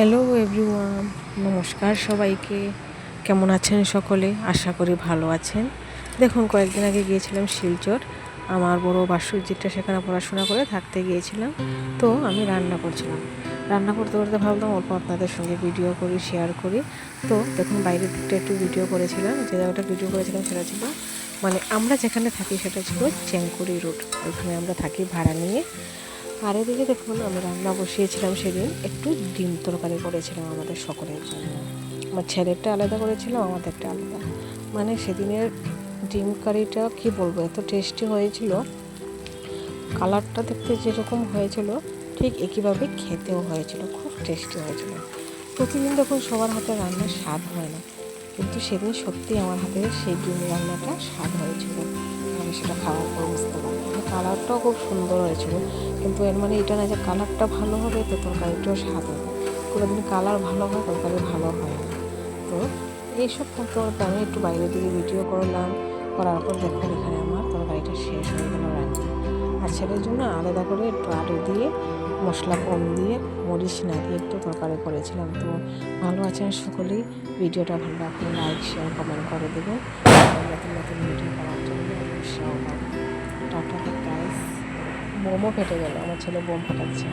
Hello everyone নমস্কার সবাইকে। কেমন আছেন সকলে? আশা করি ভালো আছেন। দেখুন, কয়েকদিন আগে গিয়েছিলাম শিলচর। আমার বড় বাসুজিটা সেখানে পড়াশোনা করে থাকতে গিয়েছিলাম। তো আমি রান্না করছিলাম। রান্না করতে করতে ভাবলাম, অল্প আপনাদের সঙ্গে ভিডিও করি শেয়ার করি। তো দেখুন, বাইরের দিকটা একটু ভিডিও করেছিলাম। যে জায়গাটা ভিডিও করেছিলাম সেটা ছিল মানে আমরা যেখানে থাকি সেটা ছিল চেঙ্কুরি রোড। ওইখানে আমরা থাকি ভাড়া নিয়ে। আর এদিকে দেখুন, আমি রান্না বসিয়েছিলাম সেদিন একটু ডিম তরকারি করেছিলাম আমাদের সকলের জন্য। আমার ছেলেরটা আলাদা করেছিলাম আমাদেরটা আলাদা। মানে সেদিনের ডিম কারিটা, কি বলব, এত টেস্টি হয়েছিল। কালারটা দেখতে যেরকম হয়েছিল, ঠিক একইভাবে খেতেও হয়েছিল, খুব টেস্টি হয়েছিল। প্রতিদিন দেখুন, সবার হাতে রান্নার স্বাদ হয় না। কিন্তু সেদিন সত্যি আমার হাতে সেই ডিম রান্নাটা স্বাদ হয়েছিল। আমি সেটা খাওয়ার পর বুঝতে কালারটাও খুব সুন্দর হয়েছিল। কিন্তু এর মানে এটা না যে কালারটা ভালো হবে তো তরকারিটাও স্বাদ হবে কোনোদিন কালার ভালো হয় তরকারি ভালো হয় তো এইসব করতে করতে আমি একটু বাইরে দিকে ভিডিও করলাম। করার পর দেখুন এখানে আমার তরকারিটা শেষ হয়ে গেল রান্না। আর ছেলের জন্য আলাদা করে একটু দিয়ে, মশলা কম দিয়ে, মরিচ না দিয়ে একটু তরকারি করেছিলাম। তো ভালো আছেন সকলেই। ভিডিওটা ভালো লাগলে লাইক শেয়ার কমেন্ট করে দেবেন। নতুন নতুন ভিডিও করার জন্য উৎসাহ পাবেন বোমও ফেটে গেল আমার ছেলে বোম ফাটাচ্ছে।